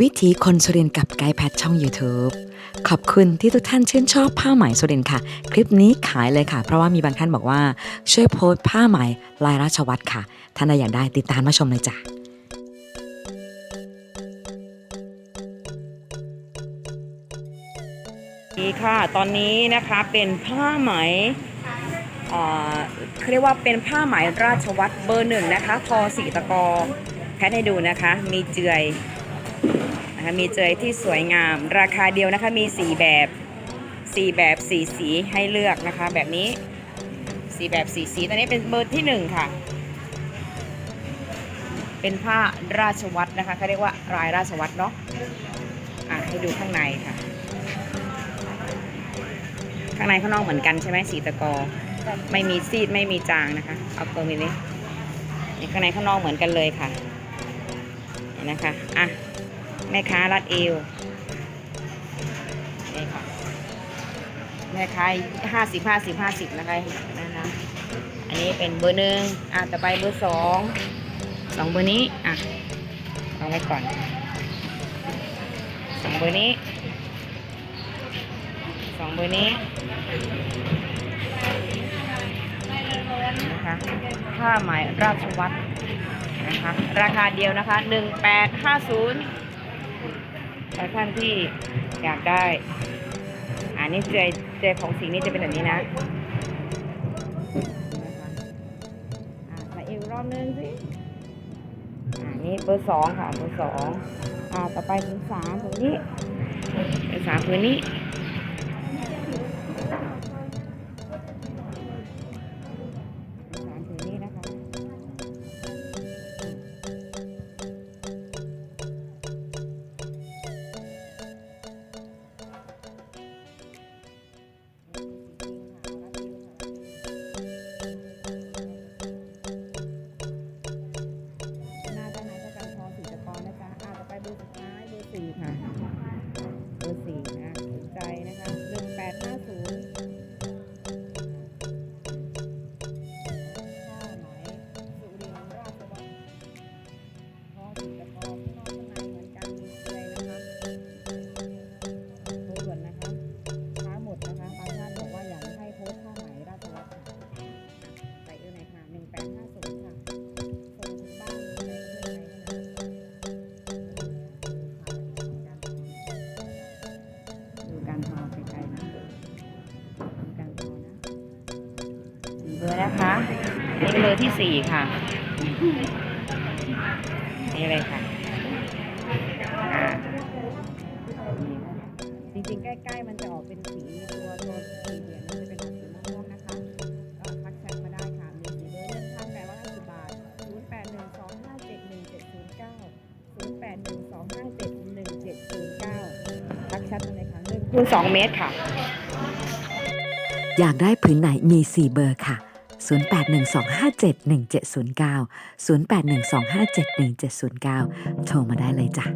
วิถีคนสุรินกับไกด์แพทช่อง YouTube ขอบคุณที่ทุกท่านชื่นชอบผ้าไหมสุรินค่ะ คลิปนี้ขายเลยค่ะ เพราะว่ามีบางท่านบอกว่า ช่วยโพสผ้าไหมลายราชวัตรค่ะ ท่านใดอยากได้ติดตามมาชมเลยจ้ะดีค่ะ ตอนนี้นะคะเป็นผ้าไหมเอ่อเขาเรียกว่าเป็นผ้าไหมราชวัตรเบอร์หนึ่งนะคะ ทอสีตะกอแพทให้ดูนะคะ มีเจือย นะคะมีเจยที่สวยงาม ราคาเดียวนะคะมีสีแบบสีแบบสีสีให้เลือกนะคะ แบบนี้สีแบบสีสีตอนนี้เป็นเบอร์ที่หนึ่งค่ะ เป็นผ้าราชวัตรนะคะเขาเรียกว่าลายราชวัตรเนาะอะให้ดูข้างในค่ะ ข้างในข้างนอกเหมือนกันใช่ไหมสีตะกอไม่มีซีดไม่มีจางนะคะ เอาตัวนี้นี่นี่ข้างในข้างนอกเหมือนกันเลยค่ะนะคะอะ แม่ค้ารัดเอวนี่ค่ะแม่ค้าห้าสิบห้าสิบห้าสิบนะคะนั่นนะอันนี้เป็นเบอร์หนึ่งอะต่อไปเบอร์สองสองเบอร์นี้อะเอาไว้ก่อนสองเบอร์นี้สองเบอร์นี้นะคะผ้าไหมราชวัตรนะคะ ราคาเดียวนะคะหนึ่งแปดห้าศูนย์ ถ้าท่านที่อยากได้ อันนี้เจเจของสีนี้จะเป็นแบบนี้นะอะใส่อีกรอบนึงสิอ่านี่เบอร์สองค่ะเบอร์สองอ่าต่อไปเป็นสามตรงนี้เป็นสามตัวนี้ เบอร์นะคะนี่เบอร์ที่สี่ค่ะ นี่เลยค่ะอ่าจริงๆ ใกล้ๆ มันจะออกเป็นสีตัวตัวสีเหลืองมันจะเป็นออกสีม่วงๆนะคะ ก็ทักแชทมาได้ค่ะ มีสีเบอร์หนึ่งพันแปดร้อยห้าสิบบาทศูนย์แปดหนึ่งสองห้าเจ็ดหนึ่งเจ็ดศูนย์เก้าศูนย์แปดหนึ่งสองห้าเจ็ดหนึ่งเจ็ดศูนย์เก้าทักแชทมาเลยค่ะหนึ่งคูณสองเมตรค่ะ อยากได้ผืนไหนมี4เบอร์ค่ะ 0812571709 0812571709 โทรมาได้เลยจ้ะ